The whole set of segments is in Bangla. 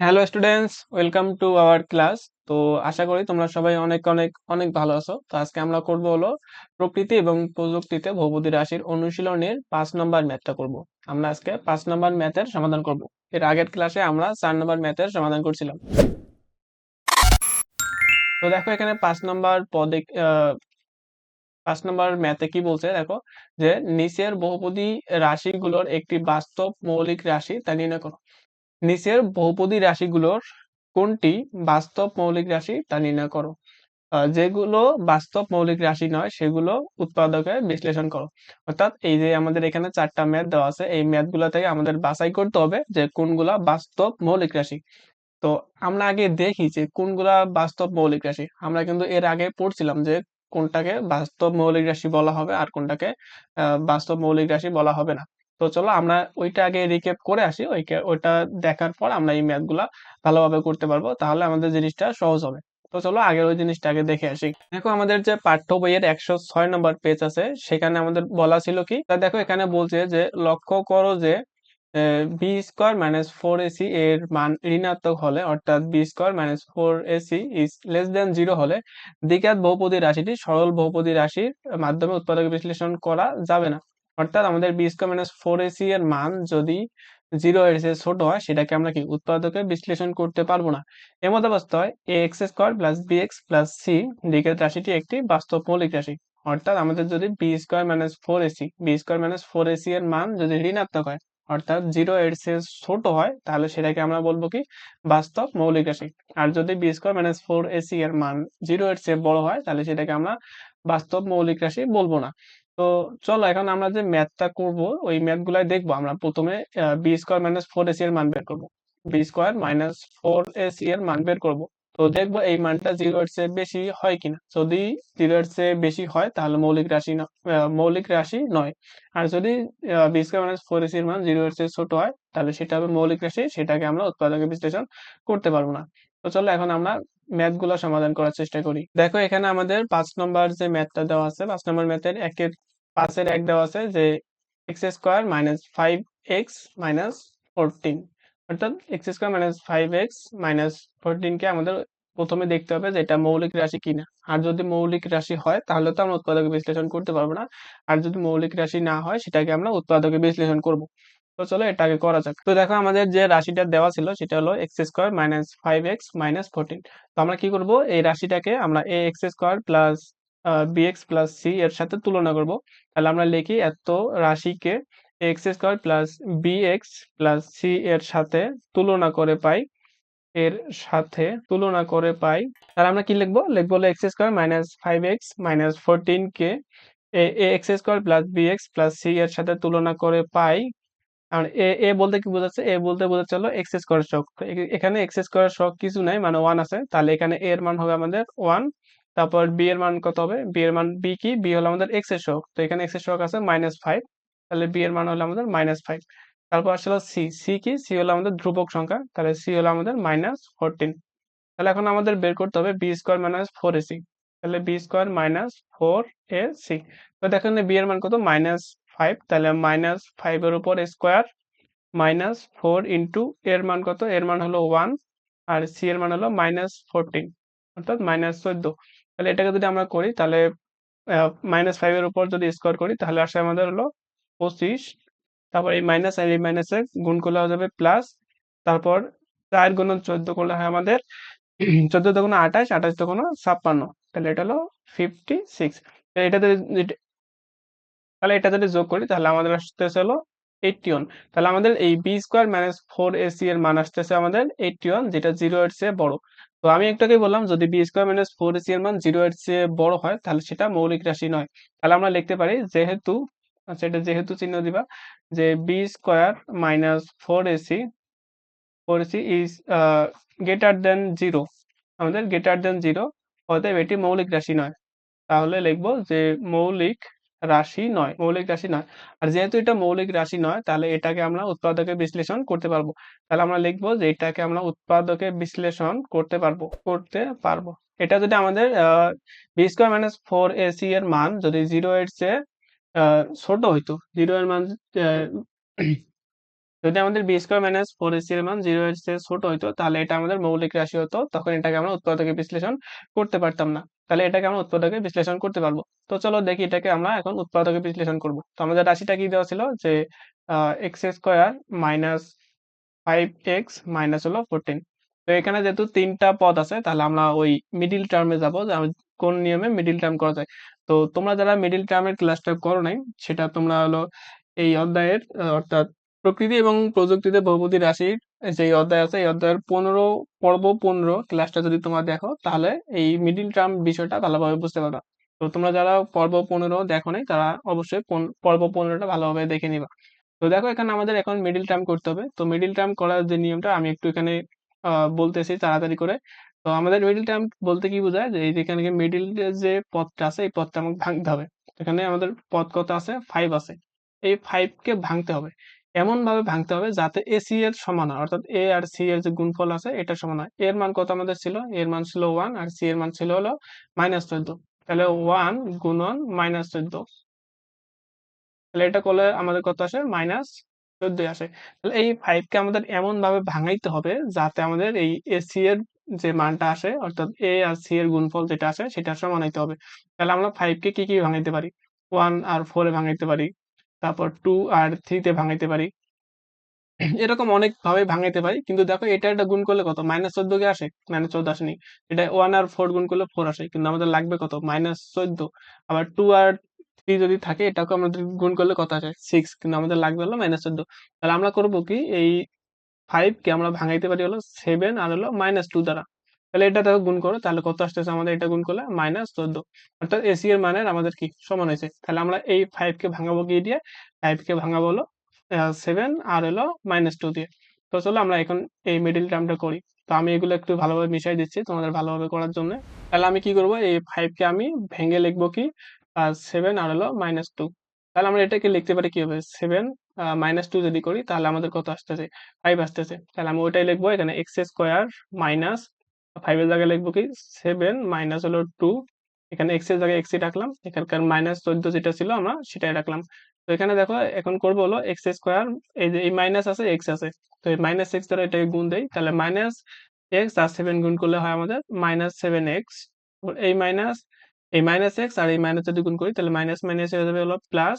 Hello students welcome to our class তো আশা করি তোমরা সবাই অনেক অনেক অনেক ভালো আছো। তো আজকে আমরা করব হলো প্রকৃতি এবং প্রযুক্তিতে বহুপদী রাশির অনুশীলনের পাঁচ নম্বর ম্যাথটা করব। আমরা আজকে পাঁচ নম্বর ম্যাথের সমাধান করব। এর আগের ক্লাসে আমরা চার নম্বর ম্যাথের সমাধান করছিলাম। তো দেখো এখানে পাঁচ নম্বর পদে পাঁচ নম্বর ম্যাথে কি বলছে? দেখো যে নিচের বহুপদী রাশিগুলোর একটি বাস্তব মৌলিক রাশি তা নির্ণয় করো। নিচের বহুপদী রাশিগুলোর কোনটি বাস্তব মৌলিক রাশি তা নির্ণয় করো? যেগুলো বাস্তব মৌলিক রাশি নয়, সেগুলো উৎপাদকে বিশ্লেষণ করো। অর্থাৎ এই যে আমাদের এখানে চারটা ম্যাথ দেওয়া আছে, এই ম্যাথগুলা থেকে আমাদের বাছাই করতে হবে যে কোনগুলা বাস্তব মৌলিক রাশি। তো আমরা আগে দেখি যে কোনগুলা বাস্তব মৌলিক রাশি। আমরা কিন্তু এর আগে পড়ছিলাম যে কোনটাকে বাস্তব মৌলিক রাশি বলা হবে আর কোনটাকে বাস্তব মৌলিক রাশি বলা হবে না। তো চলো আমরা ওইটা আগে রিক্যাপ করে আসি। ওইটা দেখার পর আমরা এই ম্যাথগুলা ভালোভাবে করতে পারব। তাহলে আমাদের জিনিসটা সহজ হবে। তো চলো আগের ওই জিনিসটা আগে দেখে আসি। দেখো আমাদের যে পাঠ্য বইয়ের একশো ছয় নম্বর পেজ আছে, সেখানে আমাদের বলা ছিল কি, তা দেখো এখানে বলছে যে, লক্ষ্য করো যে B square minus four AC এর মান ঋণাত্মক হলে, অর্থাৎ B square minus four AC is less than zero হলে, দ্বিঘাত বহুপদী রাশিটি সরল বহুপদী রাশির মাধ্যমে উৎপাদক বিশ্লেষণ করা যাবে না। অর্থাৎ আমাদের B square minus four AC এর মান যদি জিরো এর চেয়ে ছোট হয়, সেটাকে আমরা কি উৎপাদকে বিশ্লেষণ করতে পারব না? মধ্যে অবস্থায় A X square plus B X plus C দ্বিঘাত রাশিটি একটি বাস্তব মৌলিক রাশি। অর্থাৎ আমাদের যদি B square minus four AC B square minus four AC এর মান যদি ঋণাত্মক হয়, অর্থাৎ জিরো এর চেয়ে ছোট হয়, তাহলে সেটাকে আমরা বলব কি? বাস্তব মৌলিক রাশি। আর যদি B square minus four AC এর মান জিরো এর চেয়ে বড় হয়, তাহলে সেটাকে আমরা বাস্তব মৌলিক রাশি বলব না। তো চলো এখন আমরা যে ম্যাথটা করব, ওই ম্যাথ গুলাই দেখব। আমরা প্রথমে B square minus four AC এর মান বের করব। B square minus four AC এর মান বের করব। তো দেখব এই মানটা জিরো এর চেয়ে বেশি হয় কিনা। যদি জিরো এর চেয়ে বেশি হয়, তাহলে মৌলিক রাশি মৌলিক রাশি নয়। আর যদি বি স্কোয়ার মাইনাস ফোর এসির মান জিরো এর চেয়ে ছোট হয়, তাহলে সেটা হবে মৌলিক রাশি। সেটাকে আমরা উৎপাদকে বিশ্লেষণ করতে পারব না। তো চলো এখন আমরা ম্যাথগুলো সমাধান করার চেষ্টা করি। দেখো এখানে আমাদের পাঁচ নম্বর যে ম্যাথটা দেওয়া আছে, পাঁচ নম্বর ম্যাথের একের পাঁচের এক দেওয়া আছে যে X square minus five X minus fourteen. অর্থাৎ X square minus five X minus ফোরটিনকে আমাদের প্রথমে দেখতে হবে যে এটা মৌলিক রাশি কিনা। আর যদি মৌলিক রাশি হয়, তাহলে তো আমরা উৎপাদকে বিশ্লেষণ করতে পারব না। আর যদি মৌলিক রাশি না হয়, সেটাকে আমরা উৎপাদকে বিশ্লেষণ করব। তো চলো এটাকে করা যাক। তো দেখো আমাদের যে রাশিটা দেওয়া ছিল সেটা হলো X square minus five X minus fourteen তো আমরা কি করব? এই রাশিটাকে আমরা A X square plus BX plus C এর সাথে তুলনা করব। তাহলে আমরা লিখি এত রাশিকে X square plus BX plus C এর সাথে তুলনা করে পাই, এর সাথে তুলনা করে পাই, তাহলে আমরা কি লিখব? লিখব হলো X square minus five X minus fourteen K, A X square plus B X plus C এর সাথে তুলনা করে পাই আর এ এ বলতে কি বোঝাচ্ছে? এ বলতে বোঝাচ্ছে হলো এক্স তো এ- এখানে এক্স স্কোয়ার শক কিছু নাই মানে ওয়ান আছে। তাহলে এখানে এ এর মান হবে আমাদের ওয়ান তারপর বি এর মান কত হবে? বি এর মান বি কি? বি হলো আমাদের এক্স শক তো এখানে এক্সের শক আছে মাইনাস ফাইভ তাহলে বি এর মান হলো আমাদের মাইনাস ফাইভ তারপর আসলে সি সি কি? সি হলো আমাদের ধ্রুবক সংখ্যা, তাহলে সি হলো আমাদের মাইনাস ফোরটিন তাহলে এখন আমাদের বের করতে হবে B square minus four A C তাহলে B square minus four A C তো দেখেন বি এর মান কত? মাইনাস ফাইভ তাহলে মাইনাস ফাইভ এর উপর স্কোয়ার মাইনাস ফোর ইন্টু এর মান কত? এর মান হলো ওয়ান আর সি এর মান হলো মাইনাস ফোরটিন অর্থাৎ মাইনাস চোদ্দ। তাহলে এটাকে যদি আমরা করি, তাহলে মাইনাস ফাইভ এর উপর যদি স্কোয়ার করি, তাহলে আসে আমাদের হলো পঁচিশ। তারপর এই মাইনাস আর এই মাইনাসে গুণ করলে হয়ে যাবে প্লাস তারপর চার গুণন চোদ্দ করলে হয় আমাদের চোদ্দ দুগুণ আঠাশ আঠাশ দুগুণ ছাপ্পান্ন। তাহলে এটা হলো ফিফটি সিক্স এটাতে তাহলে এটা যদি যোগ করি, তাহলে আমাদের আসতেছে হলো এইটটি ওয়ান তাহলে আমাদের এই B square minus four AC এর মান আসতেছে আমাদের এইটটি ওয়ান যেটা জিরো এর চেয়ে বড়। তো আমি একটু আগে বললাম, যদি B square minus four AC এর মান জিরো এর চেয়ে বড় হয়, তাহলে সেটা মৌলিক রাশি নয়। তাহলে আমরা লিখতে পারি, যেহেতু আচ্ছা এটা যেহেতু চিহ্ন দিবা, যে B square minus four AC four AC is greater than zero আমাদের গ্রেটার দেন জিরো অতএব এটি মৌলিক রাশি নয়। তাহলে লিখব যে মৌলিক রাশি নয়, মৌলিক রাশি নয়। আর যেহেতু এটা মৌলিক রাশি নয়, তাহলে এটাকে আমরা উৎপাদকে বিশ্লেষণ করতে পারব। তাহলে আমরা লিখব যে এটাকে আমরা উৎপাদকে বিশ্লেষণ করতে পারব করতে পারব। এটা যদি আমাদের B square minus four AC এর মান যদি জিরো এর চেয়ে ছোট হইতো জিরো এর মান যদি আমাদের B square minus four AC এর মান জিরো এর চেয়ে ছোট হইতো, তাহলে এটা আমাদের মৌলিক রাশি হতো, তখন এটাকে আমরা উৎপাদকে বিশ্লেষণ করতে পারতাম না। তাহলে এটাকে আমরা উৎপাদকে বিশ্লেষণ করতে পারব। তো চলো দেখি এটাকে আমরা এখন উৎপাদকে বিশ্লেষণ করব। তো আমাদের রাশিটা কি দেওয়া ছিল? যে X square minus five X minus হলো ফোরটিন তো এখানে যেহেতু তিনটা পদ আছে, তাহলে আমরা ওই মিডিল টার্মে যাব, যে কোন নিয়মে মিডিল টার্ম করা যায়। তো তোমরা যারা মিডিল টার্মের ক্লাসটা করো নাই, সেটা তোমরা হলো এই অধ্যায়ের, অর্থাৎ প্রকৃতি এবং প্রযুক্তিতে বহুপদী রাশির যে অধ্যায় আছে, এই অধ্যায়ের পনেরো, পর্ব পনেরো ক্লাসটা যদি তোমরা দেখো, তাহলে এই মিডিল টার্ম বিষয়টা ভালোভাবে বুঝতে পারবা। তো তোমরা যারা পর্ব পনেরো দেখো নাই তারা অবশ্যই পর্ব পনেরোটা ভালোভাবে দেখে নিবা। তো দেখো এখানে আমাদের এখন মিডিল টার্ম করতে হবে। তো মিডিল টার্ম করার যে নিয়মটা, আমি একটু এখানে বলতেছি তাড়াতাড়ি করে। তো আমাদের মিডিল টার্ম বলতে কি বোঝায়? যে এই যে এখানে মিডিল যে পথটা আছে, এই পথটা আমাকে ভাঙতে হবে। এখানে আমাদের পথ কত আছে? ফাইভ আছে। এই ফাইভ কে ভাঙতে হবে। এমন ভাবে ভাঙতে হবে যাতে এ সি এর সমান হয়। অর্থাৎ এ আর সি এর যে গুণফল আছে, এটা সমান হয়। এর মান কত আমাদের ছিল? এর মান ছিল ওয়ান আর সি এর মান ছিল হলো মাইনাস চোদ্দ। তাহলে ওয়ান গুণন মাইনাস চোদ্দ। তাহলে এটা করলে আমাদের কত আসে? মাইনাস চোদ্দ আসে। তাহলে এই ফাইভ কে আমাদের এমন ভাবে ভাঙাইতে হবে যাতে আমাদের এই এসি এর যে মানটা আসে, অর্থাৎ এ আর সি এর গুণফল যেটা আসে, সেটা সমান হইতে হবে। তাহলে আমরা ফাইভ কে কি ভাঙাইতে পারি? ওয়ান আর ফোর এ ভাঙাইতে পারি। তারপর টু আর থ্রি তে ভাঙাইতে পারি। এরকম অনেক ভাবে ভাঙাইতে পারি। কিন্তু দেখো, এটা একটা গুণ করলে কত? মাইনাস চোদ্দ কে আসে? মাইনাস চোদ্দ আসেনি। এটা ওয়ান আর ফোর গুণ করলে ফোর আসে। কিন্তু আমাদের লাগবে কত? মাইনাস চোদ্দ। আবার টু আর থ্রি যদি থাকে এটাকে আমাদের গুণ করলে কত আসে? সিক্স কিন্তু আমাদের লাগবে হলো মাইনাস চোদ্দ। তাহলে আমরা করব কি? এই ফাইভ কে আমরা ভাঙাইতে পারি হলো সেভেন আর হলো মাইনাস টু দ্বারা। তাহলে এটা দেখো গুণ করো, তাহলে কত আসতেছে আমাদের এটা গুণ করলে? মাইনাস চোদ্দ। অর্থাৎ এসি এর মানের আমাদের কি সমান হয়েছে? তাহলে আমরা এই ফাইভ কে ভাঙাবো কি দিয়ে? ফাইভ কে ভাঙাবো হলো সেভেন আর হলো মাইনাস টু দিয়ে। তো চলো আমরা এখন এই মিডিল টার্মটা করি। তো আমি এগুলো একটু ভালোভাবে মিশাই দিচ্ছি তোমাদের ভালোভাবে করার জন্য। তাহলে আমি কি করব? এই ফাইভ কে আমি ভেঙে লিখব কি? সেভেন আর হলো মাইনাস টু তাহলে আমরা এটাকে লিখতে পারি কি হবে? সেভেন মাইনাস টু যদি করি, তাহলে আমাদের কত আসতেছে? ফাইভ আসতেছে। তাহলে আমি ওইটাই লিখব, এখানে এক্স স্কোয়ার মাইনাস ফাইভের জায়গায় লিখব কি? সেভেন মাইনাস হলো টু এখানে এক্সের জায়গায় এক্সই রাখলাম। এখানকার মাইনাস চোদ্দ যেটা ছিল আমরা সেটাই রাখলাম। তো এখানে দেখো, এখন করব হলো এক্স স্কোয়ার এই যে এই মাইনাস আছে এক্স আছে। তো এই মাইনাস এক্স দ্বারা এটাকে গুণ দেই, তাহলে মাইনাস এক্স আর সেভেন গুণ করলে হয় আমাদের মাইনাস সেভেন এক্স এই মাইনাস এই মাইনাস এক্স আর এই মাইনাস যদি গুণ করি, তাহলে মাইনাস মাইনাস হয়ে যাবে হলো প্লাস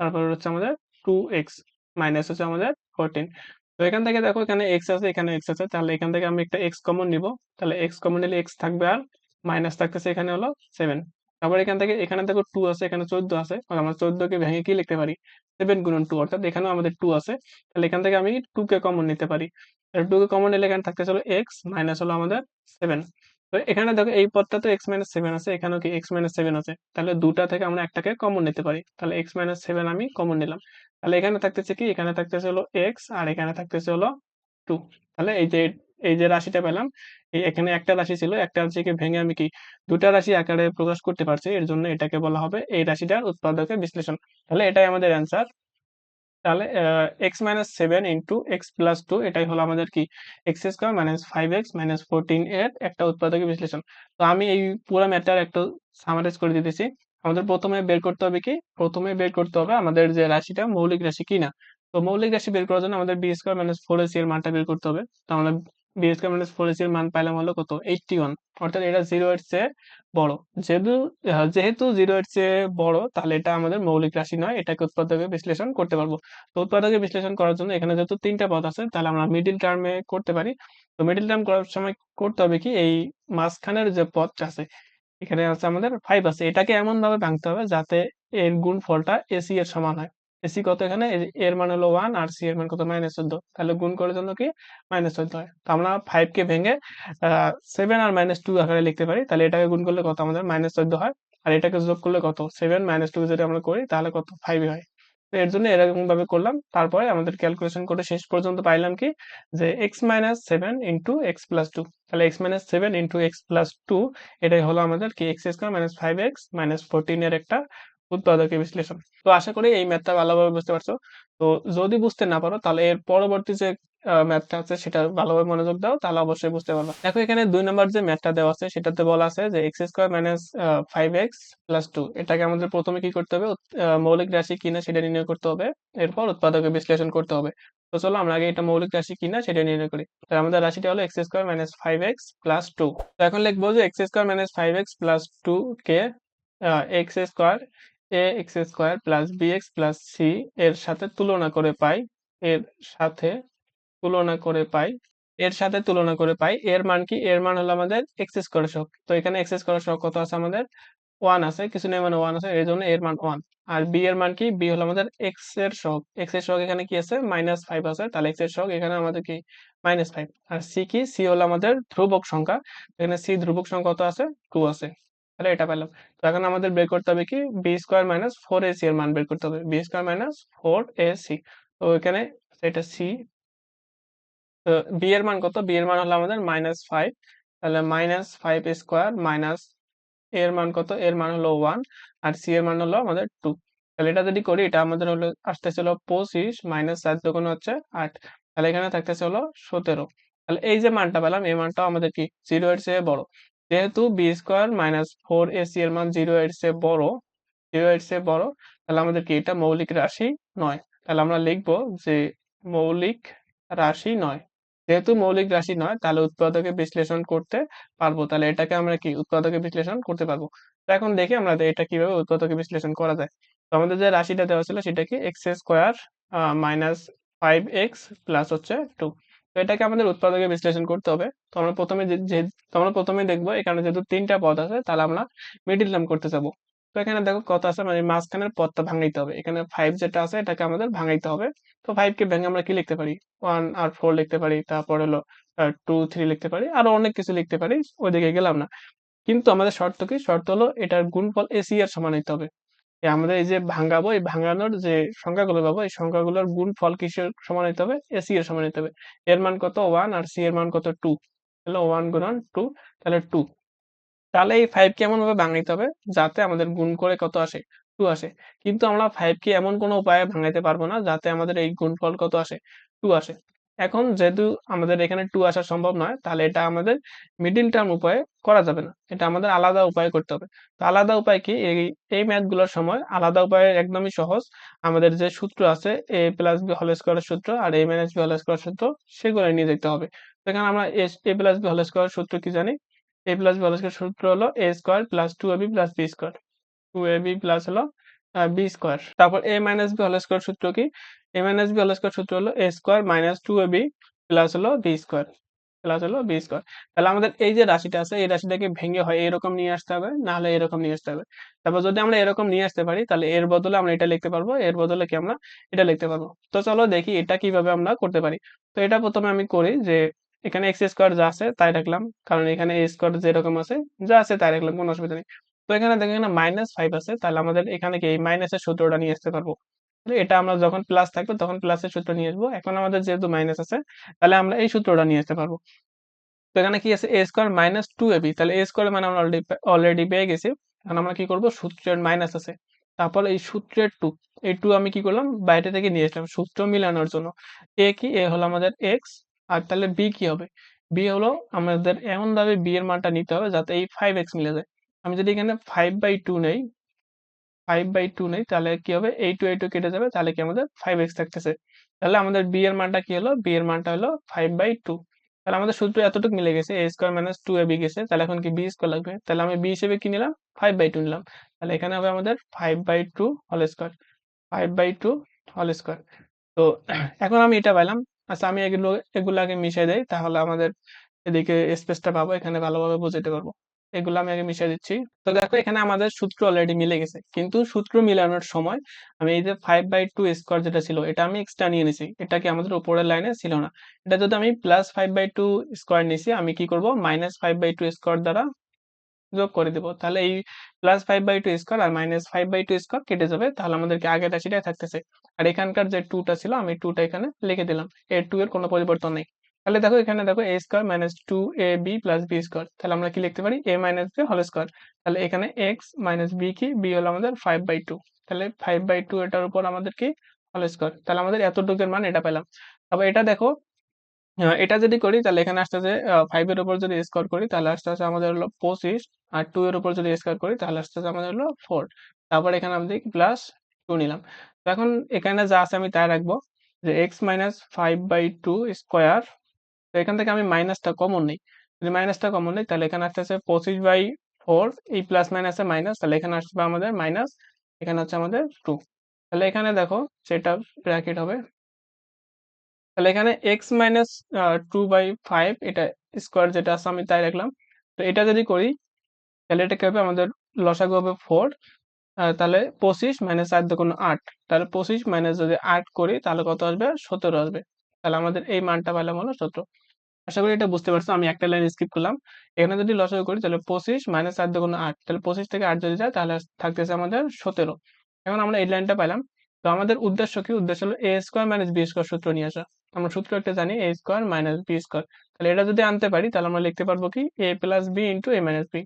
তারপর হচ্ছে আমাদের টু এক্স মাইনাস হচ্ছে আমাদের ফোরটিন তো এখান থেকে দেখো এখানে এক্স আছে, এখানে এক্স আছে। তাহলে এখান থেকে আমি একটা এক্স কমন নিব। তাহলে এক্স কমন নিলে এক্স থাকবে আর মাইনাস থাকতেছে এখানে হলো সেভেন তারপর এখান থেকে, এখানে দেখো টু আছে, এখানে চোদ্দ আছে। আমরা চোদ্দ কে ভেঙে কি লিখতে পারি? সেভেন গুণন টু অর্থাৎ এখানেও আমাদের টু আছে। তাহলে এখান থেকে আমি টু কে কমন নিতে পারি। টু কে কমন নিলে এখানে থাকতেছে হলো এক্স মাইনাস হলো আমাদের সেভেন তো এখানে দেখো এই পদটা তো এক্স মাইনাস সেভেন আছে, এখানেও কি এক্স মাইনাস সেভেন আছে। তাহলে দুটা থেকে আমরা একটাকে কমন নিতে পারি। তাহলে এক্স মাইনাস সেভেন আমি কমন নিলাম। তাহলে এখানে থাকতেছে কি? এখানে থাকতেছে হলো এক্স আর এখানে থাকতেছে হলো টু তাহলে এই যে এই যে রাশিটা পেলাম এখানে একটা রাশি ছিল, একটা রাশিকে ভেঙে আমি কি দুটা রাশি আকারে প্রকাশ করতে পারছি, এর জন্য এটাকে বলা হবে এই রাশিটার উৎপাদকের বিশ্লেষণ। তাহলে এটাই আমাদের অ্যান্সার তাহলে X minus seven into X plus two এটাই হলো আমাদের কি? X square minus five X minus fourteen এর একটা উৎপাদকের বিশ্লেষণ। তো আমি এই পুরো ম্যাটার একটু সামারাইজ করে দিতেছি। আমাদের প্রথমে বের করতে হবে কি? প্রথমে বের করতে হবে আমাদের যে রাশিটা মৌলিক রাশি কিনা তো মৌলিক রাশি বের করার জন্য আমাদের B square minus four AC এর মানটা বের করতে হবে। তো আমরা B square minus four AC এর মান পাইলাম হলো কত? এইটটি ওয়ান অর্থাৎ এটা জিরো এর চেয়ে বড়। যেহেতু যেহেতু জিরো এর চেয়ে বড়, তাহলে এটা আমাদের মৌলিক রাশি নয়। এটাকে উৎপাদকে বিশ্লেষণ করতে পারব। তো উৎপাদকে বিশ্লেষণ করার জন্য এখানে যেহেতু তিনটা পদ আছে, তাহলে আমরা মিডিল টার্মে করতে পারি। তো মিডিল টার্ম করার সময় করতে হবে কি? এই মাঝখানের যে পদটা আছে এখানে আছে আমাদের ফাইভ আছে। এটাকে এমন ভাবে ভাঙতে হবে যাতে এর গুণ ফলটা এসি এর সমান হয়। এসি কত এখানে? এর মান হলো ওয়ান আর সি এর মান কত? মাইনাস চোদ্দ। তাহলে গুণ করার জন্য কি? মাইনাস চোদ্দ হয়। তো আমরা ফাইভ কে ভেঙে সেভেন আর মাইনাস টু আকারে লিখতে পারি। তাহলে এটাকে গুণ করলে কত? আমাদের মাইনাস চোদ্দ হয়। আর এটাকে যোগ করলে কত? সেভেন মাইনাস টু যদি আমরা করি, তাহলে কত? ফাইভ হয়। এর জন্য এরকম ভাবে করলাম। তারপরে আমাদের ক্যালকুলেশন করে শেষ পর্যন্ত পাইলাম কি? যে X minus seven into X plus two তাহলে X minus seven into X plus two এটাই হলো আমাদের কি? X square minus five X minus fourteen এর একটা উৎপাদকের বিশ্লেষণ। তো আশা করি এই ম্যাথটা ভালোভাবে বুঝতে পারছ। তো যদি বুঝতে না পারো, তাহলে এর পরবর্তী যে ম্যাথটা আছে, সেটা ভালোভাবে মনোযোগ দাও, তাহলে অবশ্যই বুঝতে পারবা। দেখো, এখানে দুই নম্বর যে ম্যাথটা দেওয়া আছে, সেটাতে বলা আছে যে X square minus five X plus two এটাকে আমাদের প্রথমে কি করতে হবে? মৌলিক রাশি কিনা সেটা নির্ণয় করতে হবে। এরপর উৎপাদকের বিশ্লেষণ করতে হবে। তো চলো, আমরা আগে এটা মৌলিক রাশি কিনা সেটা নির্ণয় করি। তো আমাদের রাশিটা হলো X square minus five X plus two তো এখন লিখব যে X square minus five X plus two K X square A X square plus B X plus C এর সাথে তুলনা করে পাই। এর সাথে তুলনা করে পাই, এর সাথে তুলনা করে পাই, এর মান কি? এর মান হলো আমাদের এক্স স্কোয়ার সহগ। তো এখানে এক্স স্কোয়ার সহগ কত আছে? আমাদের ওয়ান আছে, কিছু নেই মানে ওয়ান আছে, এই জন্য এর মান ওয়ান আর বি এর মান কি? বি হলো আমাদের এক্সের সহগ। এক্সের সহগ এখানে কি আছে? মাইনাস ফাইভ আছে, তাহলে এক্সের সহগ এখানে আমাদের কি? মাইনাস ফাইভ আর সি কি? সি হলো আমাদের ধ্রুবক সংখ্যা। এখানে সি ধ্রুবক সংখ্যা কত আছে? টু আছে। তাহলে এটা পেলাম তো এখন আমাদের বের করতে হবে কি? B square minus four A C এর মান বের করতে হবে। B square minus four A C তো এখানে এটা সি তো বি এর মান কত? বি এর মান হলো আমাদের মাইনাস ফাইভ তাহলে মাইনাস ফাইভ স্কোয়ার মাইনাস এর মান কত? এর মান হলো ওয়ান আর সি এর মান হলো আমাদের টু তাহলে এটা যদি করি, এটা আমাদের হলো আসতেছে হলো পঁচিশ মাইনাস চার দোকান হচ্ছে আট। তাহলে এখানে থাকতেছে হলো সতেরো। তাহলে এই যে মানটা পেলাম, এই মানটাও আমাদের কি? জিরো এর চেয়ে বড়। যেহেতু B square minus four A C এর মান জিরো এর চেয়ে বড় জিরো এর চেয়ে বড়, তাহলে আমাদের কি? এটা মৌলিক রাশি নয়। তাহলে আমরা লিখব যে মৌলিক রাশি নয়। যেহেতু মৌলিক রাশি নয়, তাহলে উৎপাদকে বিশ্লেষণ করতে পারব। তাহলে এটাকে আমরা কি উৎপাদকে বিশ্লেষণ করতে পারব? তো এখন দেখি আমরা এটা কীভাবে উৎপাদকে বিশ্লেষণ করা যায়। তো আমাদের যে রাশিটা দেওয়া ছিল সেটা কি X square minus five X plus হচ্ছে টু তো এটাকে আমাদের উৎপাদকে বিশ্লেষণ করতে হবে। তো আমরা প্রথমে যে আমরা প্রথমে দেখব এখানে যেহেতু তিনটা পদ আছে, তাহলে আমরা মিডিল টার্ম করতে যাব তো এখানে দেখো কত আছে? মানে মাঝখানের পথটা ভাঙাইতে হবে। এখানে ফাইভ যেটা আছে, এটাকে আমাদের ভাঙাইতে হবে। তো ফাইভ কে ভেঙে আমরা কি লিখতে পারি? ওয়ান আর ফোর লিখতে পারি। তারপর হলো টু থ্রি লিখতে পারি। আরও অনেক কিছু লিখতে পারি। ওইদিকে গেলাম না। কিন্তু আমাদের শর্ত কি? শর্ত হলো এটার গুণফল এসি এর সমান হইতে হবে। এ আমরা এই যে ভাঙাবো, এই ভাঙানোর যে সংখ্যাগুলো পাবো, এই সংখ্যাগুলোর গুণফল কিসের সমান হইতে হবে? এসি এর সমান হইতে হবে। এর মান কত? ওয়ান আর সি এর মান কত? টু তাহলে ওয়ান গুণন টু তাহলে টু তাহলে এই ফাইভ কে এমন ভাবে ভাঙাইতে হবে যাতে আমাদের গুণ করে কত আসে টু আসে। কিন্তু আমরা ফাইভ কে এমন কোনো উপায়ে ভাঙাইতে পারব না যাতে আমাদের এই গুণফল কত আসে টু আসে। এখন যেহেতু আমাদের এখানে টু আসা সম্ভব নয়, তাহলে এটা আমাদের মিডিল টার্ম উপায়ে করা যাবে না। এটা আমাদের আলাদা উপায়ে করতে হবে। তো আলাদা উপায় কি? এই এই ম্যাথগুলোর সময় আলাদা উপায় একদমই সহজ। আমাদের যে সূত্র আছে এ প্লাস বি হোল স্কোয়ারের সূত্র আর A minus B whole square সূত্র সেগুলো নিয়ে যেতে হবে। এখানে আমরা A plus B whole square সূত্র কি জানি? এ প্লাস বি স্কোয়ার সূত্র হলো A square plus two AB plus B square two AB plus হলো বি স্কোয়ার তারপর A minus B whole square সূত্র কি? A minus B whole square সূত্র হলো A square minus two AB plus হলো বি স্কোয়ার প্লাস হলো বি স্কোয়ার তাহলে আমাদের এই যে রাশিটা আছে, এই রাশিটাকে ভেঙে হয় এরকম নিয়ে আসতে হবে, না হলে এরকম নিয়ে আসতে হবে। তারপর যদি আমরা এরকম নিয়ে আসতে পারি, তাহলে এর বদলে আমরা এটা লিখতে পারব, এর বদলে কি আমরা এটা লিখতে পারব। তো চলো দেখি এটা কীভাবে আমরা করতে পারি। তো এটা প্রথমে আমি করি যে এখানে এক্স স্কোয়ার যা আছে তাই রাখলাম। কারণ এখানে এ স্কোয়ার যেরকম আছে, যা আছে তাই রাখলাম, কোনো অসুবিধা নেই। তো এখানে দেখো, এখানে মাইনাস ফাইভ আছে, তাহলে আমাদের এখানে কি এই মাইনাসের সূত্রটা নিয়ে আসতে পারব? এটা আমরা যখন প্লাস থাকবে, তখন প্লাসের সূত্র নিয়ে আসব। এখন আমাদের যেহেতু মাইনাস আছে, তাহলে আমরা এই সূত্রটা নিয়ে আসতে পারব। তো এখানে কি আছে? A square minus two AB তাহলে এ স্কোয়ার মানে আমরা অলরেডি অলরেডি পেয়ে গেছি। এখন আমরা কি করব? সূত্রের মাইনাস আছে। তারপর এই সূত্রের টু এই টু আমি কি করলাম? বাইরে থেকে নিয়ে আসলাম, সূত্র মিলানোর জন্য। এ কি? এ হলো আমাদের এক্স আর তাহলে বি কি হবে? বি হলো আমাদের এমন ভাবে বি এর মানটা নিতে হবে যাতে এই ফাইভ এক্স মিলে যায়। আমি যদি এখানে ফাইভ বাই টু নেই ফাইভ বাই টু নেই, তাহলে কি হবে? এই টু এই টু কেটে যাবে, তাহলে কি আমাদের ফাইভ এক্স থাকতেছে। তাহলে আমাদের বি এর মানটা কি হলো? বি এর মানটা হলো ফাইভ বাই টু তাহলে আমাদের সূত্র এতটুকু মিলে গেছে A square minus two A B গেছে, তাহলে এখন কি বি স্কোয়ার লাগবে? তাহলে আমি বি হিসেবে কি নিলাম? ফাইভ বাই টু নিলাম। তাহলে এখানে হবে আমাদের five by two whole square five by two whole square তো এখন আমি এটা পাইলাম আচ্ছা আমি এগুলো এগুলো আগে মিশিয়ে দেই, তাহলে আমাদের এদিকে স্পেসটা পাবো, এখানে ভালোভাবে বোঝাতে পারব। এগুলো আমি আগে মিশিয়ে দিচ্ছি। তো দেখো, এখানে আমাদের সূত্র অলরেডি মিলে গেছে। কিন্তু সূত্র মিলানোর সময় আমি এই যে ফাইভ বাই টু স্কোয়ার যেটা ছিল, এটা আমি এক্সট্রা নিয়ে নিছি। এটা কি আমাদের উপরের লাইনে ছিল না। এটা যদি আমি plus five by two square নিছি, আমি কি করব? Minus five by two square দ্বারা যোগ করে দেবো। তাহলে এই plus five by two square R minus five by two square কেটে যাবে। তাহলে আমাদেরকে আগের রাশিটাই থাকতেছে। আর এখানকার যে টুটা ছিল, আমি টুটা এখানে লিখে দিলাম। এর টু এর কোনো পরিবর্তন নেই। তাহলে দেখো, এখানে দেখো A square minus two A B plus B square তাহলে আমরা কি লিখতে পারি? A minus B whole square তাহলে এখানে এক্স মাইনাস বি কি? বি হলো আমাদের ফাইভ বাই টু তাহলে ফাইভ বাই টু এটার উপর আমাদের কি? হোল স্কোয়ার তাহলে আমাদের এতটুকুর মান এটা পেলাম। তারপর এটা দেখো আহ, এটা যদি করি তাহলে এখানে আসতেছে ফাইভ এর উপর যদি স্কোয়ার করি তাহলে আসতেছে আমাদের হলো পঁচিশ আর টু এর উপর যদি স্কোয়ার করি তাহলে আসতেছে আমাদের হলো ফোর তারপর এখানে আমাদের প্লাস টু নিলাম। এখন এখানে যা আছে আমি তাই রাখব যে X minus five by two square তো এখান থেকে আমি মাইনাসটা কমন নেই। যদি মাইনাসটা কমন নেই তাহলে এখানে আসতেছে পঁচিশ বাই ফোর এই প্লাস মাইনাসে মাইনাস তাহলে এখানে আসবে আমাদের মাইনাস এখানে হচ্ছে আমাদের টু তাহলে এখানে দেখো সেটা ব্র্যাকেট হবে তাহলে এখানে X minus two by five এটা স্কোয়ার যেটা আছে, আমি তাই রাখলাম। তো এটা যদি করি, তাহলে এটা কি হবে আমাদের লসাগু হবে ফোর তাহলে পঁচিশ মাইনাস আট দেখুন আট। তাহলে পঁচিশ মাইনাস যদি আট করি, তাহলে কত আসবে? সতেরো আসবে। তাহলে আমাদের এই মানটা পাইলাম হলো সতেরো। আশা করি এটা বুঝতে পারছ, আমি একটা লাইন স্কিপ করলাম। এখানে যদি লসাগু করি, তাহলে পঁচিশ মাইনাস আট দেখুন আট। তাহলে পঁচিশ থেকে আট যদি যায়, তাহলে থাকতেছে আমাদের সতেরো। এখন আমরা এই লাইনটা পেলাম তো আমাদের উদ্দেশ্য কি? উদ্দেশ্য হলো A square minus B square সূত্র নিয়ে আসা। আমরা সূত্র একটা জানি A square minus B square তাহলে এটা যদি আনতে পারি, তাহলে আমরা লিখতে পারব কি? A plus B into A minus B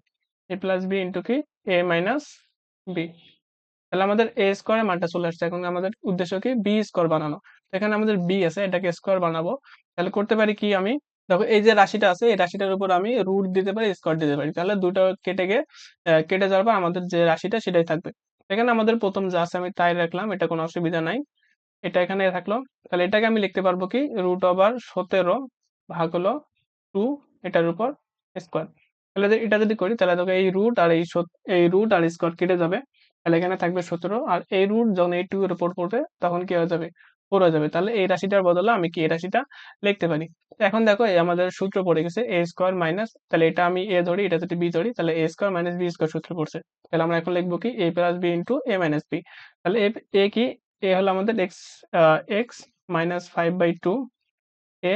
A plus B into কি? এ মাইনাস বি তাহলে আমাদের এ স্কোয়ারের মানটা চলে আসছে। এখন আমাদের উদ্দেশ্য কি? বি স্কোয়ার বানানো। এখানে আমাদের বি আছে, এটাকে স্কোয়ার বানাবো। তাহলে করতে পারি কি আমি? দেখো, এই যে রাশিটা আছে, এই রাশিটার উপর আমি রুট দিতে পারি স্কোয়ার দিতে পারি। তাহলে দুটো কেটে গিয়ে কেটে যাওয়ার পর আমাদের যে রাশিটা, সেটাই থাকবে। এখানে আমাদের প্রথম যা আছে আমি তাই রাখলাম, এটা কোনো অসুবিধা নাই। এটা এখানে থাকল। তাহলে এটাকে আমি লিখতে পারব কি? রুট ওভার সতেরো ভাগ হলো টু এটার উপর স্কোয়ার তাহলে এটা যদি করি, তাহলে তোকে এই রুট আর এই এই রুট আর স্কোয়ার কেটে যাবে। তাহলে এখানে থাকবে সতেরো। আর এই রুট যখন এই টু এর উপর পড়বে, তখন কি হয়ে যাবে? ফোর হয়ে যাবে। তাহলে এই রাশিটার বদলে আমি কি এই রাশিটা লিখতে পারি? এখন দেখো এই আমাদের সূত্র পড়ে গেছে এ স্কোয়ার মাইনাস তাহলে এটা আমি এ ধরি, এটা যদি বি ধরি, তাহলে A square minus B square সূত্র পড়ছে। তাহলে আমরা এখন লিখব কি A plus B into A minus B তাহলে এ কি? এ হলো আমাদের X X minus five by two A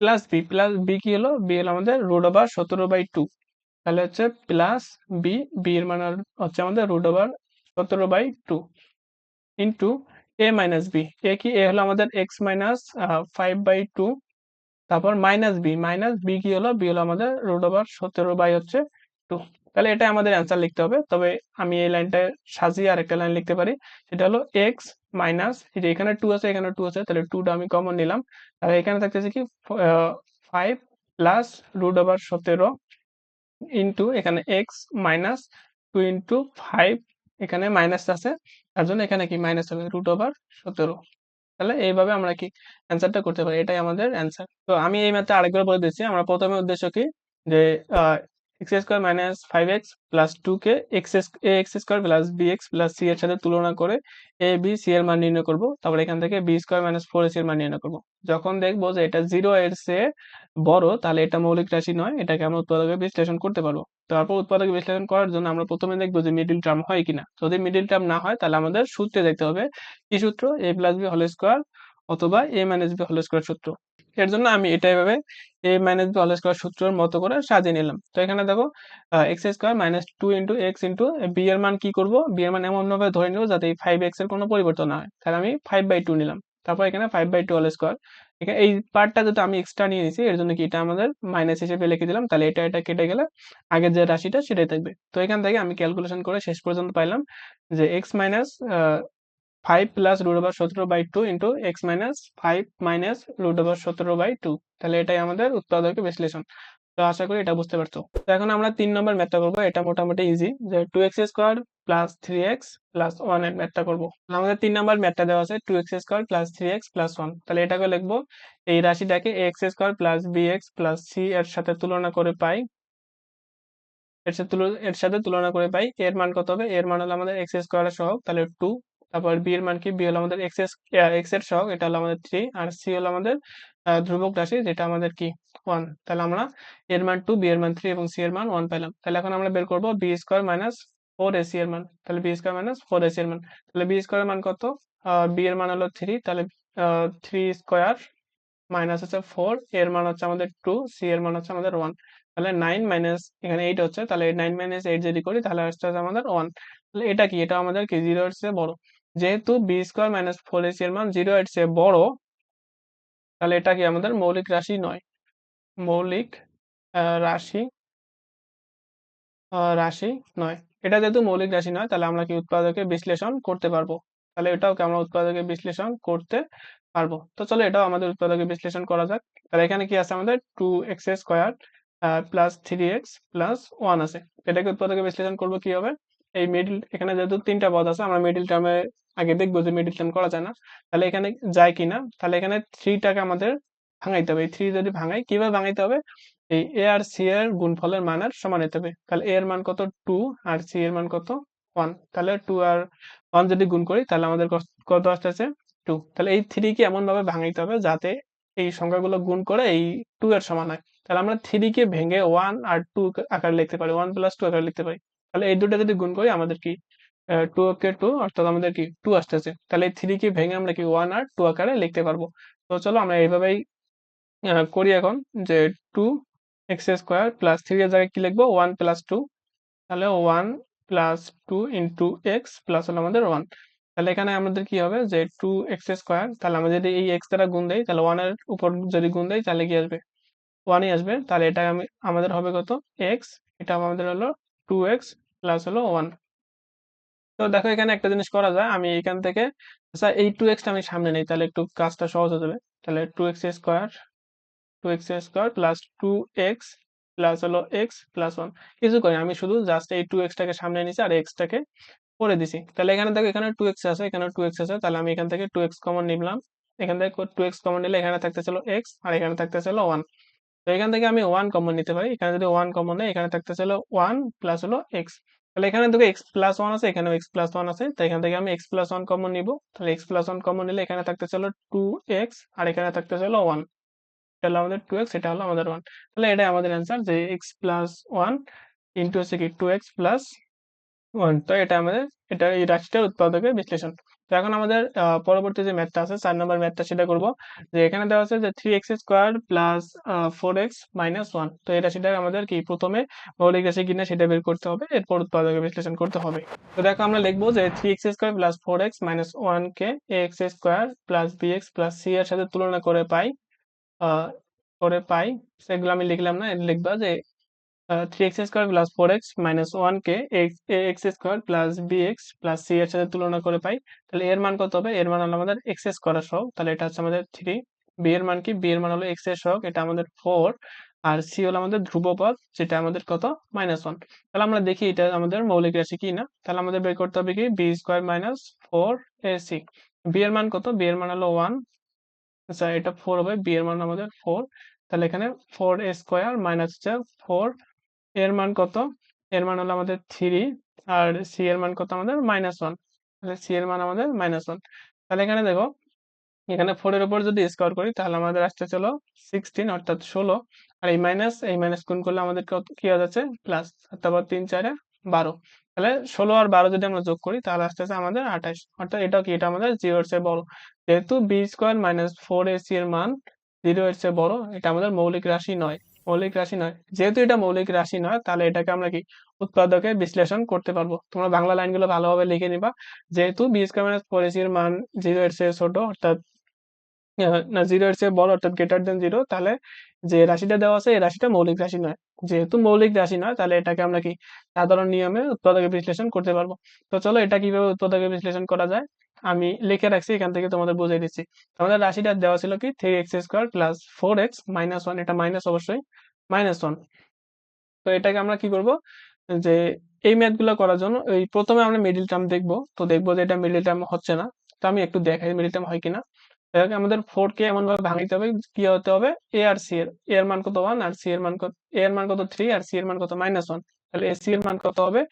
plus B plus B কি হলো? বি হলো আমাদের রুট ওভার সতেরো বাই টু তাহলে হচ্ছে প্লাস বি বি এর মান হচ্ছে আমাদের রুট ওভার সতেরো by two into A minus B A কি, এ হলো আমাদের X minus five by two তারপর মাইনাস বি মাইনাস বি কি হলো বি হলো আমাদের রুট ওভার সতেরো বাই হচ্ছে টু তাহলে এটা আমাদের অ্যান্সার লিখতে হবে, তবে আমি এই লাইনটা সাজিয়ে আরেকটা লাইন লিখতে পারি, সেটা হলো এক্স মাইনাস যে এখানে টু আছে, এখানে টু আছে, তাহলে টুটা আমি কমন নিলাম, তাহলে এখানে থাকতেছে কি ফাইভ প্লাস রুট ওভার সতেরো ইন্টু এখানে X minus two into five এখানে মাইনাস আছে। তার জন্য এখানে কি মাইনাস হবে? রুট ওভার সতেরো। তাহলে এইভাবে আমরা কি অ্যান্সারটা করতে পারি? এটাই আমাদের অ্যান্সার তো আমি এই ম্যাথটা আরেকবার বলে দিচ্ছি। আমরা প্রথমে উদ্দেশ্য কি? যে X square minus five X plus two K X A X square plus B X plus C এর সাথে তুলনা করে এ বি সি এর মান নির্ণয় করব। তারপর এখান থেকে B square minus four S এর মান নির্ণয় করব। যখন দেখব যে এটা জিরো এর চেয়ে বড়, তাহলে এটা মৌলিক রাশি নয়, এটাকে আমরা উৎপাদকে বিশ্লেষণ করতে পারব। তারপর উৎপাদকে বিশ্লেষণ করার জন্য আমরা প্রথমে দেখব যে মিডিল টার্ম হয় কিনা। যদি মিডিল টার্ম না হয়, তাহলে আমাদের সূত্রে দেখতে হবে কি সূত্র? A plus B whole square অথবা A minus B whole square সূত্র। এর জন্য আমি এটা এভাবে A minus B whole square সূত্রের মতো করে সাজিয়ে নিলাম। তো এখানে দেখো X square minus two into X into B এর মান কি করব? বি এর মান এমন ভাবে ধরে নিব যাতে এই ফাইভ এক্সের কোনো পরিবর্তন না হয়। তাহলে আমি ফাইভ বাই টু নিলাম। তারপর এখানে five by two whole square এখানে এই পার্টটা যেটা আমি এক্সট্রা নিয়ে নিয়েছি এর জন্য কি এটা আমাদের মাইনাস হিসেবে লিখে দিলাম। তাহলে এটা এটা কেটে গেলে আগের যে রাশিটা সেটাই থাকবে। তো এখান থেকে আমি ক্যালকুলেশন করে শেষ পর্যন্ত পাইলাম যে X minus five plus root over সতেরো by two into X minus five minus root over সতেরো বাই টু তাহলে এটাই আমাদের উৎপাদকের বিশ্লেষণ। তো আশা করি এটা বুঝতে পারছ। তো এখন আমরা তিন নম্বর ম্যাথটা করব। এটা মোটামুটি ইজি যে two X square plus three X plus ওয়ানের ম্যাথটা করব। আমাদের তিন নম্বর ম্যাথটা দেওয়া আছে two X square plus three X plus one তাহলে এটাকে লিখব, এই রাশিটাকে X square plus B X plus C এর সাথে তুলনা করে পাই। এর সাথে এর সাথে তুলনা করে পাই। এর মান কত হবে? এর মান হলো আমাদের এক্স স্কোয়ার সহ তাহলে টু তারপর বি এর মান কি? বি হলো আমাদের এক্স এস এক্সের সহগ, এটা হলো আমাদের থ্রি আর সি হলো আমাদের ধ্রুবক রাশি, যেটা আমাদের কি? ওয়ান তাহলে আমরা এর মান টু বি এর মান থ্রি এবং সি এর মান ওয়ান পেলাম তাহলে এখন আমরা বের করব B square minus four AC এর মান। তাহলে B square minus four AC এর মান। তাহলে বি স্কোয়ার মান কত? বি এর মান হলো থ্রি তাহলে থ্রি স্কোয়ার মাইনাস হচ্ছে ফোর এর মান হচ্ছে আমাদের টু সি এর মান হচ্ছে আমাদের ওয়ান তাহলে নাইন মাইনাস এখানে এইট হচ্ছে, তাহলে নাইন মাইনাস এইট যদি করি, তাহলে আসছে আমাদের ওয়ান তাহলে এটা কি? এটা আমাদের কি? জিরো এর চেয়ে বড়। যেহেতু B square minus four AC এর মান জিরো এর চেয়ে বড়, তাহলে এটা কি আমাদের মৌলিক রাশি নয়? মৌলিক রাশি রাশি নয়। এটা যেহেতু মৌলিক রাশি নয়, তাহলে আমরা কি উৎপাদকে বিশ্লেষণ করতে পারব? তাহলে এটাও কি আমরা উৎপাদকে বিশ্লেষণ করতে পারব? তো চলো এটাও আমাদের উৎপাদকে বিশ্লেষণ করা যাক। তাহলে এখানে কি আছে আমাদের? Two X square plus three X plus one আছে। এটাকে উৎপাদকে বিশ্লেষণ করব কি হবে? এই মিডিল এখানে যেহেতু তিনটা পদ আছে, আমরা মিডিল টার্মে আগে দেখব যে মিডিল টার্ম করা যায় না। তাহলে এখানে যায় কিনা? তাহলে এখানে থ্রিটাকে আমাদের ভাঙাইতে হবে। এই থ্রি যদি ভাঙাই, কীভাবে ভাঙাইতে হবে? এই এ আর সি এর গুণফলের মানের সমান হতে হবে। তাহলে এ এর মান কত? টু আর সি এর মান কত? ওয়ান তাহলে টু আর ওয়ান যদি গুণ করি, তাহলে আমাদের কত আসতেছে? টু তাহলে এই থ্রি কে এমন ভাবে ভাঙাইতে হবে যাতে এই সংখ্যাগুলো গুণ করে এই টু এর সমান হয়। তাহলে আমরা থ্রি কে ভেঙে ওয়ান আর টু আকারে লিখতে পারি। ওয়ান প্লাস টু আকারে লিখতে পারি। তাহলে এই দুটো যদি গুণ করি, আমাদের কি টু কে টু অর্থাৎ আমাদের কি টু আসতেছে। তাহলে এই থ্রি কে ভেঙে আমরা কি ওয়ান আর টু আকারে লিখতে পারব। তো চলো আমরা এইভাবেই করি এখন যে two X square plus three এর জায়গায় কি লিখব? ওয়ান প্লাস টু তাহলে one plus two into X plus হলো আমাদের ওয়ান তাহলে এখানে আমাদের কি হবে? যে টু এক্স স্কোয়ার তাহলে আমরা যদি এই এক্স দ্বারা গুণ দেই, তাহলে ওয়ানের উপর যদি গুণ দেই, তাহলে কি আসবে? ওয়ানই আসবে। তাহলে এটা আমি, আমাদের হবে কত? এক্স এটা আমাদের হলো এক্স প্লাস হলো তো দেখো এখানে একটা জিনিস করা যায় আমি এখান থেকে আচ্ছা এই টু এক্সটা আমি সামনে নেই তাহলে একটু কাজটা সহজ হয়ে যাবে তাহলে two X square two X square plus two X plus হলো এক্স প্লাস ওয়ান কিছু করি আমি শুধু জাস্ট এই টু এক্সটাকে সামনে নিছি আর এক্সটাকে করে দিছি তাহলে এখানে দেখো এখানে টু এক্স আছে এখানে টু এক্স আছে তাহলে আমি এখান থেকে টু এক্স কমন নিলাম এখান থেকে টু এক্স কমন নিলে এখানে থাকতেছিল এক্স আর এখানে থাকতেছিল ওয়ান তো এখান থেকে আমি ওয়ান কমন নিতে পারি। এখানে যদি ওয়ান কমন নেই, এখানে থাকতেছিল ওয়ান প্লাস হলো এক্স তাহলে এখানে দেখো এক্স প্লাস ওয়ান আছে, এখানেও এক্স প্লাস ওয়ান আছে। তো এখান থেকে আমি এক্স প্লাস ওয়ান কমন নিব। তাহলে এক্স প্লাস ওয়ান কমন নিলে এখানে থাকতেছিল টু এক্স আর এখানে থাকতেছিল ওয়ান এটা হলো আমাদের টু এক্স এটা হলো আমাদের ওয়ান তাহলে এটাই আমাদের অ্যান্সার যে এক্স প্লাস ওয়ান ইন্টু হচ্ছে কি টু এক্স প্লাস ওয়ান তো এটা আমাদের, এটা এই রাশিটার উৎপাদকের বিশ্লেষণ। তো এখন আমাদের পরবর্তী যে ম্যাথটা আছে, চার নম্বর ম্যাথটা সেটা করব। যে এখানে দেওয়া আছে যে three X square plus four X minus one তো এটা সেটা আমাদের কি প্রথমে মৌলিক রাশি কিনা সেটা বের করতে হবে। এরপর উৎপাদকের বিশ্লেষণ করতে হবে। তো দেখো আমরা লিখব যে three X square plus four X minus one কে X square plus B X plus C এর সাথে তুলনা করে পাই করে পাই। সেগুলো আমি লিখলাম না, লিখবা যে three X square plus four X minus one কে X square plus B X plus C এর সাথে তুলনা করে পাই, তাহলে এর মান কত হবে? এর মান হলো আমাদের এক্স স্কোয়ার সহ তাহলে এটা হচ্ছে আমাদের থ্রি বি এর মান কি? বি এর মান হলো এক্সের সহগ, এটা আমাদের ফোর আর সি হলো আমাদের ধ্রুবপদ, যেটা আমাদের কত? মাইনাস ওয়ান তাহলে আমরা দেখি এটা আমাদের মৌলিক রাশি কি না? তাহলে আমাদের বের করতে হবে কি? B square minus four A C B এর মান কত? বি এর মান হলো ওয়ান আচ্ছা এটা ফোর হবে বি এর মান আমাদের ফোর তাহলে এখানে ফোর এ স্কোয়ার মাইনাস হচ্ছে ফোর এর মান কত? এর মান হলো আমাদের থ্রি আর সি এর মান কত? আমাদের মাইনাস ওয়ান তাহলে সি এর মান আমাদের মাইনাস ওয়ান তাহলে এখানে দেখো, এখানে ফোর এর উপর যদি স্কোয়ার করি, তাহলে আমাদের আসতে চলো সিক্সটিন অর্থাৎ ষোলো। আর এই মাইনাস এই মাইনাস গুণ করলে আমাদের কি হয়ে যাচ্ছে? প্লাস তারপর তিন, চারে বারো। তাহলে ষোলো আর বারো যদি আমরা যোগ করি, তাহলে আসতেছে আমাদের আঠাশ। অর্থাৎ এটাও কি? এটা আমাদের জিরোর চেয়ে বড়। যেহেতু B square minus four AC এর মান জিরো এর চেয়ে বড়, এটা আমাদের মৌলিক রাশি নয়। মৌলিক রাশি নয়। যেহেতু এটা মৌলিক রাশি নয়, তাহলে এটাকে আমরা কি উৎপাদকে বিশ্লেষণ করতে পারব। তোমরা বাংলা লাইনগুলো ভালোভাবে লিখে নিবা। যেহেতু বিএসকে মাইনাস ফোর মান জিরো এর চেয়ে ছোট, অর্থাৎ না জিরো এর চেয়ে বড় অর্থাৎ গ্রেটার দেন জিরো তাহলে যে রাশিটা দেওয়া আছে এই রাশিটা মৌলিক রাশি নয়। যেহেতু মৌলিক রাশি নয়, তাহলে এটাকে আমরা কি সাধারণ নিয়মে উৎপাদকে বিশ্লেষণ করতে পারব। তো চলো এটা কীভাবে উৎপাদকে বিশ্লেষণ করা যায়? আমি লিখে রাখছি, এখান থেকে তোমাদের বুঝিয়ে দিচ্ছি। আমাদের রাশিটা দেওয়া ছিল কি three X square plus four X minus one এটা মাইনাস অবশ্যই মাইনাস ওয়ান তো এটাকে আমরা কি করব? যে এই ম্যাথগুলো করার জন্য এই প্রথমে আমরা মিডিল টার্ম দেখব। তো দেখব যে এটা মিডিল টার্ম হচ্ছে না। তো আমি একটু দেখাই মিডিল টার্ম হয় কিনা। আমাদের ফোর কে এমন ভাবে ভাঙিতে হবে, কি হতে হবে? এ আর সি এর এর মান কত ওয়ান আর সি এর মান কত এ এর মান কত থ্রি আর সি এর মান কত মাইনাস ওয়ান তাহলে এ সি এর মান কত হবে?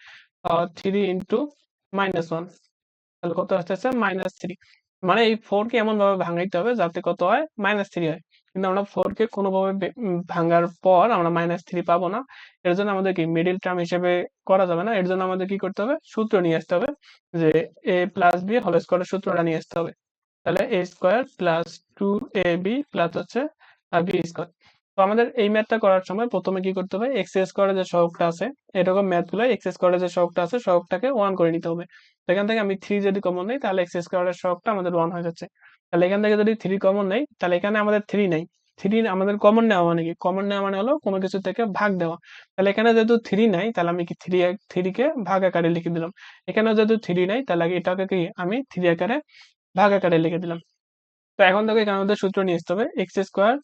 থ্রি ইন্টু মাইনাস ওয়ান তাহলে কত আসতেছে মাইনাস থ্রি মানে এই ফোর কে এমন ভাবে ভাঙাইতে হবে যাতে কত হয়? মাইনাস থ্রি হয়। কিন্তু আমরা ফোর কে কোনোভাবে ভাঙার পর আমরা মাইনাস থ্রি পাবো না। এর জন্য আমাদের কি মিডিল টার্ম হিসেবে করা যাবে না। এর জন্য আমাদের কি করতে হবে? সূত্র নিয়ে আসতে হবে যে এ প্লাস বি হোল স্কোয়ারের সূত্রটা নিয়ে আসতে হবে। তাহলে A square plus two A B plus হচ্ছে বি স্কোয়ার তো আমাদের এই ম্যাথটা করার সময় প্রথমে কি করতে হবে? এক্স স্কোয়ারের যে সহগটা আছে, এরকম ম্যাথগুলো এক্স স্কোয়ারের যে সহগটা আছে, সহগটাকে ওয়ান করে নিতে হবে। এখান থেকে আমি থ্রি যদি কমন নেই, তাহলে এক্স স্কোয়ারের সহগটা আমাদের ওয়ান হয়ে যাচ্ছে। তাহলে এখান থেকে যদি থ্রি কমন নেই, তাহলে এখানে আমাদের থ্রি নেই। থ্রি আমাদের কমন নেওয়া মানে কি? কমন নেওয়া মানে হলো কোনো কিছু থেকে ভাগ দেওয়া। তাহলে এখানে যেহেতু থ্রি নাই, তাহলে আমি কি থ্রি থ্রি কে ভাগ আকারে লিখে দিলাম। এখানে যেহেতু থ্রি নাই, তাহলে এটাকে কি আমি থ্রি আকারে ভাগ আকারে লিখে দিলাম। তো এখন থেকে এখানে আমাদের সূত্র নিয়ে আসতে হবে। এক্স স্কোয়ার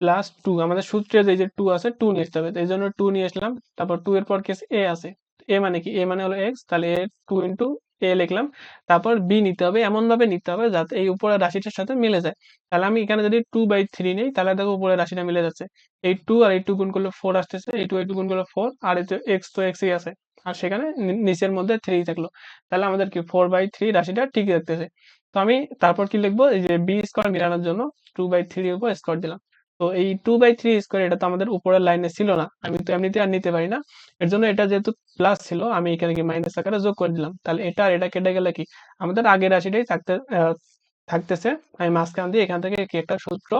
প্লাস টু আমাদের সূত্রে যে যে টু আছে টু নিয়ে আসতে হবে। এই জন্য টু নিয়ে আসলাম। তারপর টু এর পর কেস এ আছে। এ মানে কি? এ মানে হলো এক্স তাহলে এ টু ইন্টু এ লিখলাম। তারপর বি নিতে হবে এমন ভাবে নিতে হবে যাতে এই উপরের রাশিটার সাথে মিলে যায়। তাহলে আমি এখানে যদি টু বাই থ্রি নেই, তাহলে দেখো উপরের রাশিটা মিলে যাচ্ছে। এই টু আর এই টু গুণ করলে ফোর আসতেছে। এই টু এই টু গুণ করলে ফোর আর এই তো এক্স তো এক্সই আছে। আর সেখানে নিচের মধ্যে থ্রি থাকল। তাহলে আমাদের কি? ফোর বাই থ্রি রাশিটা ঠিক রাখতেছে তো আমি তারপর কি লিখব? এই যে বি স্কোয়ার মিলানোর জন্য টু বাই থ্রি উপর স্কোয়ার দিলাম। তো এই টু বাই থ্রি স্কোয়ার এটা তো আমাদের উপরের লাইনে ছিল না। আমি তো এমনিতে আর নিতে পারি না। এর জন্য এটা যেহেতু প্লাস ছিল, আমি এখানে কি মাইনাস আকারে যোগ করে দিলাম। তাহলে এটা আর এটা কেটে গেলে কি? আমাদের আগের রাশিটাই থাকতে থাকতেছে। আমি মাঝখান দিয়ে এখান থেকে কি একটা সূত্র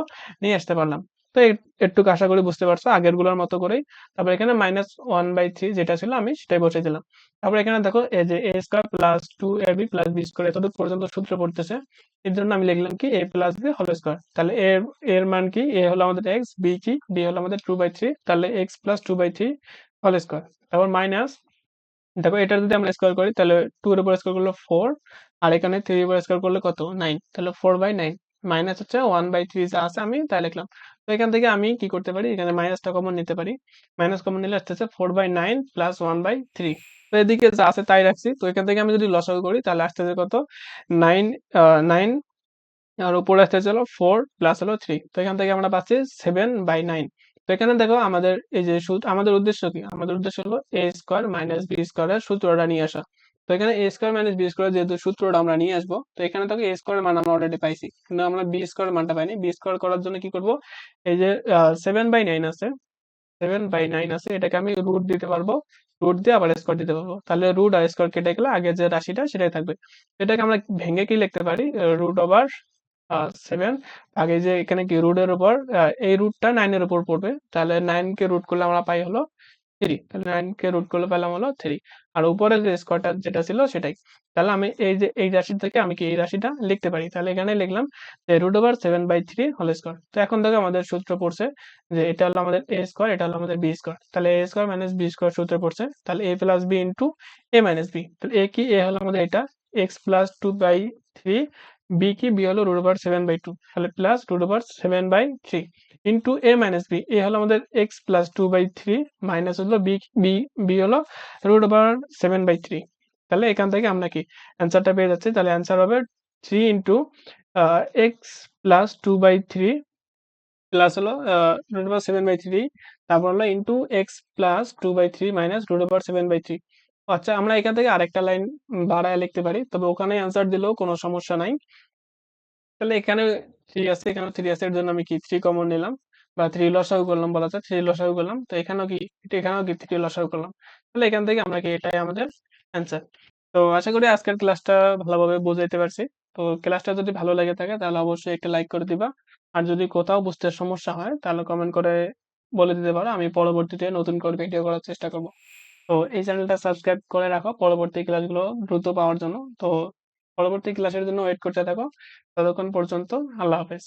নিয়ে আসতে পারলাম। তো একটু আশা করি বুঝতে পারছ আগেরগুলোর মতো করেই। তারপর এখানে মাইনাস ওয়ান বাই থ্রি যেটা ছিল আমি সেটাই বসে দিলাম। তারপর এখানে দেখো, এই যে A square plus two A B plus B square এতটুকু পর্যন্ত সূত্র পড়তেছে, এর জন্য আমি লিখলাম কি A plus B whole square তাহলে এর এর মান কি এ হলো আমাদের এক্স বি কি বি হলো আমাদের টু বাই থ্রি তাহলে X plus two by three whole square তারপর মাইনাস দেখো এটা যদি আমরা স্কোয়ার করি, তাহলে টু এর উপর স্কোয়ার করলে ফোর আর এখানে থ্রি এর উপর স্কোয়ার করলে কত? নাইন তাহলে ফোর বাই নাইন মাইনাস হচ্ছে ওয়ান বাই থ্রি যা আছে আমি তাই লিখলাম। তো এখান থেকে আমি কি করতে পারি? এখানে মাইনাসটা কমন নিতে পারি। মাইনাস কমন নিলে আসতেছে four by nine plus one by three তো এদিকে যা আছে তাই রাখছি। তো এখান থেকে আমি যদি লসাগু করি, তাহলে আসতেছে কত? নাইন নাইন আর উপরে আসতেছে হলো ফোর প্লাস হলো থ্রি তো এখান থেকে আমরা পাচ্ছি সেভেন বাই নাইন তো এখানে দেখো আমাদের এই যে সূত্র, আমাদের উদ্দেশ্য কি? আমাদের উদ্দেশ্য হলো এ স্কোয়ার মাইনাস বি স্কোয়ারের সূত্রটা নিয়ে আসা। তো এখানে A square minus B square যেহেতু সূত্রটা আমরা নিয়ে আসব, তো এখানে দেখো এ স্কোয়ার মান আমরা অলরেডি পাইছি। কিন্তু আমরা বি স্কোয়ার মানটা পাইনি। বি স্কোয়ার করার জন্য কি করব? এই যে সেভেন বাই নাইন আছে। সেভেন বাই নাইন আছে। এটাকে আমি রুট দিতে পারব। রুট দিয়ে আবার স্কোয়ার দিতে পারব। তাহলে রুট আর স্কোয়ার কেটে গেলে আগে যে রাশিটা সেটাই থাকবে। এটাকে আমরা ভেঙে কি লিখতে পারি? রুট ওভার সেভেন আগে যে এখানে কি রুটের উপর এই রুটটা নাইনের উপর পড়বে। তাহলে নাইন কে রুট করলে আমরা পাই হলো থ্রি তাহলে নাইন কে রুট করলে পেলাম হলো থ্রি আর উপরে যে স্কোয়ারটা যেটা ছিল সেটাই। তাহলে আমি এই যে, এই রাশি থেকে আমি কি এই রাশিটা লিখতে পারি? তাহলে এখানে লিখলাম যে root over seven by three whole square তো এখন থেকে আমাদের সূত্র পড়ছে যে এটা হলো আমাদের এ স্কোয়ার এটা হলো আমাদের বি স্কোয়ার তাহলে A square minus B square সূত্রে পড়ছে। তাহলে A plus B into A minus B তাহলে এ কি? এ হলো আমাদের এটা X plus two by three B কি বি হলো root over seven by two তাহলে plus root over seven by into A minus B A হলো আমাদের X plus two by minus হলো বি বি বি হলো root over seven by three তাহলে এখান থেকে আমরা কি অ্যান্সারটা পেয়ে যাচ্ছি, তাহলে অ্যান্সার হবে three into X plus two by plus হলো root over seven by three তারপর হলো into X plus two by three minus seven by আচ্ছা আমরা এখান থেকে আরেকটা লাইন বাড়ায় লিখতে পারি। তবে ওখানে অ্যান্সার দিলেও কোনো সমস্যা নাই। তাহলে এখানে থ্রি আছে, এখানে থ্রি আছে, এর জন্য আমি কি থ্রি কমন নিলাম? বা থ্রি লসাগু করলাম বলা যায় থ্রি লসাগু করলাম। তো এখানেও কি এখানেও কি থ্রি লসাগু করলাম? তাহলে এখান থেকে আমরা কি, এটাই আমাদের অ্যান্সার তো আশা করি আজকের ক্লাসটা ভালোভাবে বুঝাইতে পারছি। তো ক্লাসটা যদি ভালো লেগে থাকে, তাহলে অবশ্যই একটা লাইক করে দিবা। আর যদি কোথাও বুঝতে সমস্যা হয়, তাহলে কমেন্ট করে বলে দিতে পারো। আমি পরবর্তীতে নতুন করে ভিডিও করার চেষ্টা করব। তো এই চ্যানেলটা সাবস্ক্রাইব করে রাখো। পরবর্তী ক্লাসগুলো দ্রুত পাওয়ার জন্য। তো পরবর্তী ক্লাসের জন্য ওয়েট করতে থাকো। ততক্ষণ পর্যন্ত আল্লাহ হাফেজ।